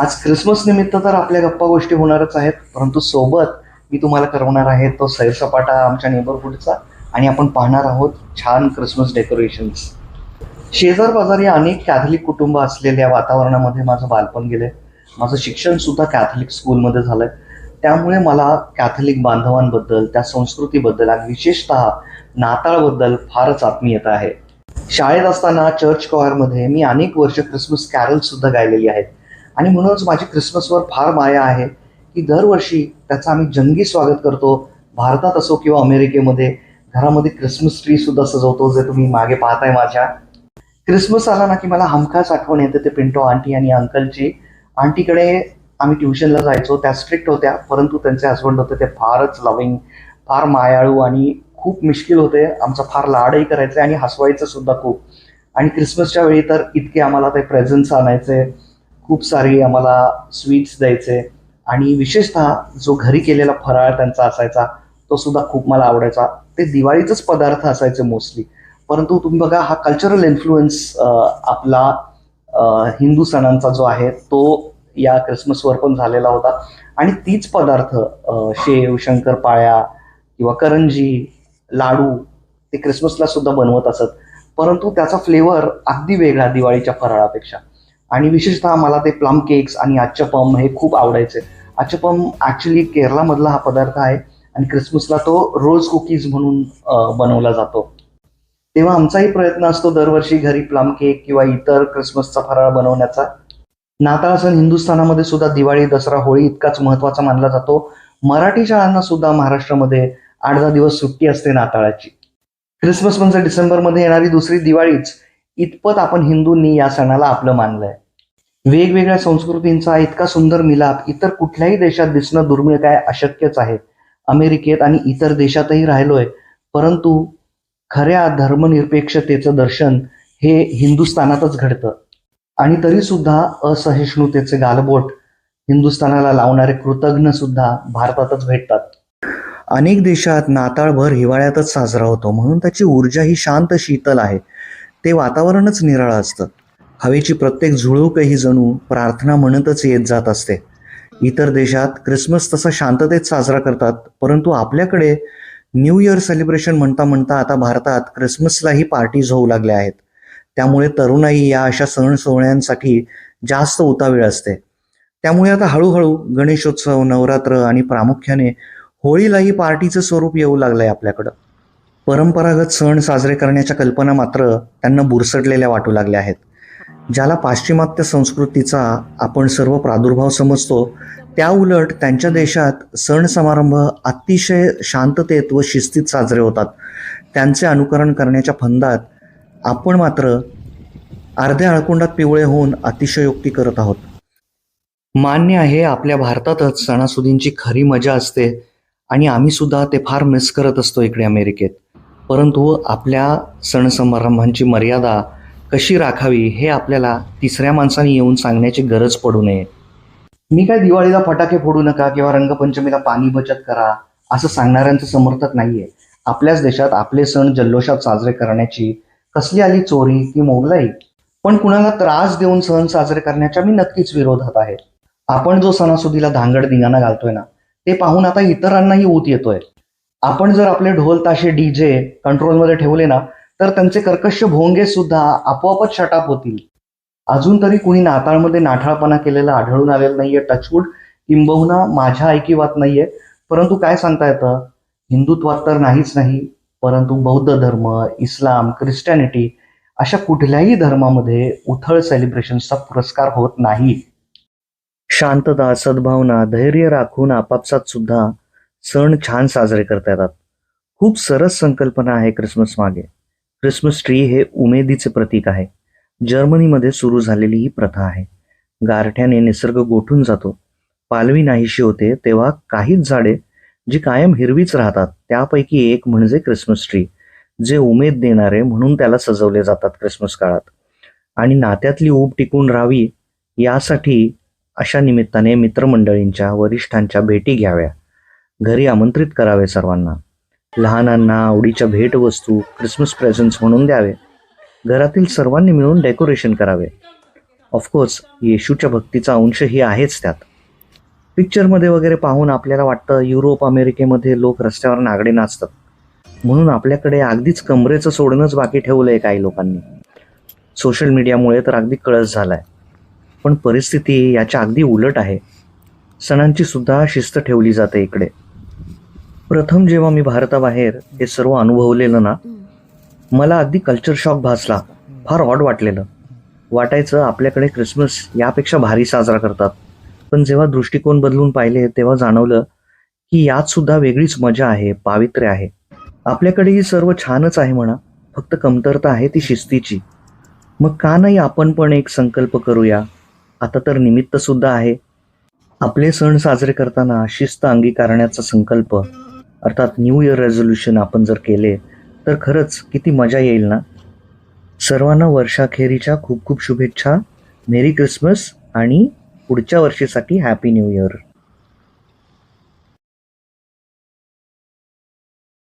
आज क्रिसमस निमित्त तर आपल्या गप्पा गोष्टी होणारच आहेत परंतु सोबत मी तुम्हाला करवणार आहे तो सैरसपाटा आमच्या नेबरहूडचा आणि आपण पाहणार आहोत छान क्रिसमस डेकोरेशन्स शेजार बाजारी अनेक कॅथलिक कुटुंब असलेल्या वातावरणामध्ये माझं बालपण गेलंय. माझं शिक्षण सुद्धा कॅथलिक स्कूलमध्ये झालंय. त्यामुळे मला कॅथलिक बांधवांबद्दल त्या संस्कृतीबद्दल आणि विशेषतः नाताळबद्दल फारच आत्मीयता आहे. शाळेत असताना चर्च कॉयरमध्ये मी अनेक वर्ष क्रिसमस कॅरल सुद्धा गायलेली आहेत. आणि म्हणूनच माझी क्रिसमसवर फार माया आहे की दरवर्षी त्याचं आम्ही जंगी स्वागत करतो. भारतात असो किंवा अमेरिकेमध्ये घरामध्ये क्रिसमस ट्री सुद्धा सजवतो जे तुम्ही मागे पाहताय माझ्या. क्रिसमस आला ना की मला हमखास आठवण येते ते पिंटो आंटी आणि अंकलची. आंटीकडे आम्ही ट्युशनला जायचो त्या स्ट्रिक्ट होत्या परंतु त्यांचे हस्बंड होते ते फारच लविंग फार मायाळू आणि खूप मुश्किल होते. आमचा फार लाडही करायचे आणि हसवायचं सुद्धा खूप. आणि क्रिसमसच्या वेळी तर इतके आम्हाला ते प्रेझेंट्स आणायचे. खूप सारी आम्हाला स्वीट्स द्यायचे. आणि विशेषतः जो घरी केलेला फराळ त्यांचा असायचा तो सुद्धा खूप मला आवडायचा. ते दिवाळीचंच पदार्थ असायचे मोस्टली परंतु तुम्ही बघा हा कल्चरल इन्फ्लुएन्स आपला हिंदू सणांचा जो आहे तो या क्रिसमसवर पण झालेला होता. आणि तीच पदार्थ शेव शंकरपाळ्या किंवा करंजी लाडू ते क्रिसमसला सुद्धा बनवत असत. परंतु त्याचा फ्लेवर अगदी वेगळा दिवाळीच्या फराळापेक्षा. आणि विशेषतः मला ते प्लम केक्स आणि आच्चपम हे खूप आवडायचे. आच्चपम ॲक्च्युली केरळामधला हा पदार्थ आहे आणि क्रिसमसला तो रोज कुकीज म्हणून बनवला जातो. तेव्हा आमचाही प्रयत्न असतो दरवर्षी घरी प्लम केक किंवा इतर क्रिसमसचा फराळ बनवण्याचा. नाताळ सण हिंदुस्थानामध्ये सुद्धा दिवाळी दसरा होळी इतकाच महत्त्वाचा मानला जातो. मराठी शाळांना सुद्धा महाराष्ट्रामध्ये आठ दहा दिवस सुट्टी असते नाताळाची. क्रिसमस म्हणजे डिसेंबरमध्ये येणारी दुसरी दिवाळीच. इतपत आपण हिंदूंनी या सणाला आपलं मानलंय. वेगवेगळ्या संस्कृतींचा इतका सुंदर मिलाप इतर कुठल्याही देशात दिसणं दुर्मिळ काय अशक्यच आहे. अमेरिकेत आणि इतर देशातही राहिलोय. परंतु खऱ्या धर्मनिरपेक्षतेचं दर्शन हे हिंदुस्थानातच घडतं. आणि तरी सुद्धा असहिष्णुतेचे गालबोट हिंदुस्थानाला लावणारे कृतज्ञ सुद्धा भारतातच भेटतात. अनेक देशात नाताळभर हिवाळ्यातच साजरा होतो. म्हणून त्याची ऊर्जा ही शांत शीतल आहे. ते वातावरणच निराळं असतं. हवेची प्रत्येक झुळूकही जणू प्रार्थना म्हणतच येत जात असते. इतर देशात क्रिसमस तसा शांततेत साजरा करतात परंतु आपल्याकडे न्यू इयर सेलिब्रेशन म्हणता म्हणता आता भारतात क्रिसमसलाही पार्टीज होऊ लागल्या आहेत. त्यामुळे तरुणाई या अशा सण सोहळ्यांसाठी जास्त उतावीळ असते. त्यामुळे आता हळूहळू गणेशोत्सव नवरात्र आणि प्रामुख्याने होळीलाही पार्टीचं स्वरूप येऊ लागलंय आपल्याकडं. परंपरागत सण साजरे करण्याच्या कल्पना मात्र त्यांना बुरसटलेल्या वाटू लागल्या आहेत. ज्याला पाश्चिमात्य संस्कृतीचा आपण सर्व प्रादुर्भाव समजतो त्या उलट त्यांच्या देशात सण समारंभ अतिशय शांततेत व शिस्तीत साजरे होतात. त्यांचे अनुकरण करण्याच्या फंदात आपण मात्र अर्ध्या अळकुंडात पिवळे होऊन अतिशयोक्ती करत आहोत. मान्य आहे आपल्या भारतातच सणासुदींची खरी मजा असते आणि आम्ही सुद्धा ते फार मिस करत असतो इकडे अमेरिकेत. परंतु आपल्या सण समारंभांची मर्यादा कशी राखावी हे आपल्याला तिसऱ्या माणसाने येऊन सांगण्याची गरज पडू नये. मी काय दिवाळीला फटाके फोडू नका किंवा रंगपंचमीला पाणी बचत करा असं सांगणाऱ्यांचं समर्थक नाहीये. आपल्याच देशात आपले सण जल्लोषात साजरे करण्याची कसली आली चोरी की मोगलाई? पण कुणाला त्रास देऊन सण साजरे करण्याच्या मी नक्कीच विरोधात आहे. आपण जो सणासुदीला धांगड धिंगाणा घालतोय ना ते पाहून आता इतरांनाही ऊत येतोय. आपण जर आपले ढोल ताशे डीजे कंट्रोलमध्ये ठेवले ना तर त्यांचे कर्कश भोंगे सुद्धा आपोआपच शटाप होतील. अजून तरी कुणी नाताळमध्ये नाठाळपणा केलेला आढळून आलेलं नाहीये टचवूड किंबहुना माझ्या ऐकिवात नाहीये. परंतु काय सांगता येतं? हिंदुत्वात तर नाहीच नाही परंतु बौद्ध धर्म इस्लाम ख्रिस्टॅनिटी अशा कुठल्याही धर्मामध्ये उथळ सेलिब्रेशनचा पुरस्कार होत नाही. शांतता सद्भावना धैर्य राखून आपापसात सुद्धा सण छान साजरे करता येतात. खूप सरस संकल्पना आहे क्रिसमस मागे. क्रिसमस ट्री हे उमेदीचे प्रतीक आहे. जर्मनीमध्ये सुरू झालेली ही प्रथा आहे. गारठ्याने निसर्ग गोठून जातो. पालवी नाहीशी होते तेव्हा काहीच झाडे जी कायम हिरवीच राहतात त्यापैकी एक म्हणजे क्रिसमस ट्री जे उमेद देणारे म्हणून त्याला सजवले जातात क्रिसमस काळात. आणि नात्यातली ऊब टिकून राहावी यासाठी अशा निमित्ताने मित्रमंडळींच्या वरिष्ठांच्या भेटी घ्याव्या. घरी आमंत्रित करावे सर्वांना. लहानांना आवडीच्या भेटवस्तू क्रिसमस प्रेझेंट्स म्हणून द्यावे. घरातील सर्वांनी मिळून डेकोरेशन करावे. ऑफकोर्स येशूच्या भक्तीचा अंशही आहेच त्यात. पिक्चरमध्ये वगैरे पाहून आपल्याला वाटतं युरोप अमेरिकेमध्ये लोक रस्त्यावर नागडे नाचतात. म्हणून आपल्याकडे अगदीच कमरेचं सोडणंच बाकी ठेवलं आहे काही लोकांनी. सोशल मीडियामुळे तर अगदी कळस झालाय. पण परिस्थिती याच्या अगदी उलट आहे. सणांची सुद्धा शिस्त ठेवली जाते इकडे. प्रथम जेव्हा मी भारताबाहेर हे सर्व अनुभवलेलं ना मला अगदी कल्चर शॉक भासला. फार ऑड वाटलेलं. वाटायचं आपल्याकडे क्रिसमस यापेक्षा भारी साजरा करतात. पण जेव्हा दृष्टिकोन बदलून पाहिले तेव्हा जाणवलं की यात सुद्धा वेगळीच मजा आहे पावित्र्य आहे. आपल्याकडेही सर्व छानच आहे म्हणा. फक्त कमतरता आहे ती शिस्तीची. मग का नाही आपण पण एक संकल्प करूया? आता तर निमित्त सुद्धा आहे. आपले सण साजरे करताना शिस्त अंगीकारण्याचा संकल्प. अर्थात न्यू इयर रेझोल्युशन आपण जर केले तर खरंच किती मजा येईल ना? सर्वांना वर्षाखेरीच्या खूप खूप शुभेच्छा. मेरी क्रिसमस आणि पुढच्या वर्षीसाठी हॅपी न्यू इयर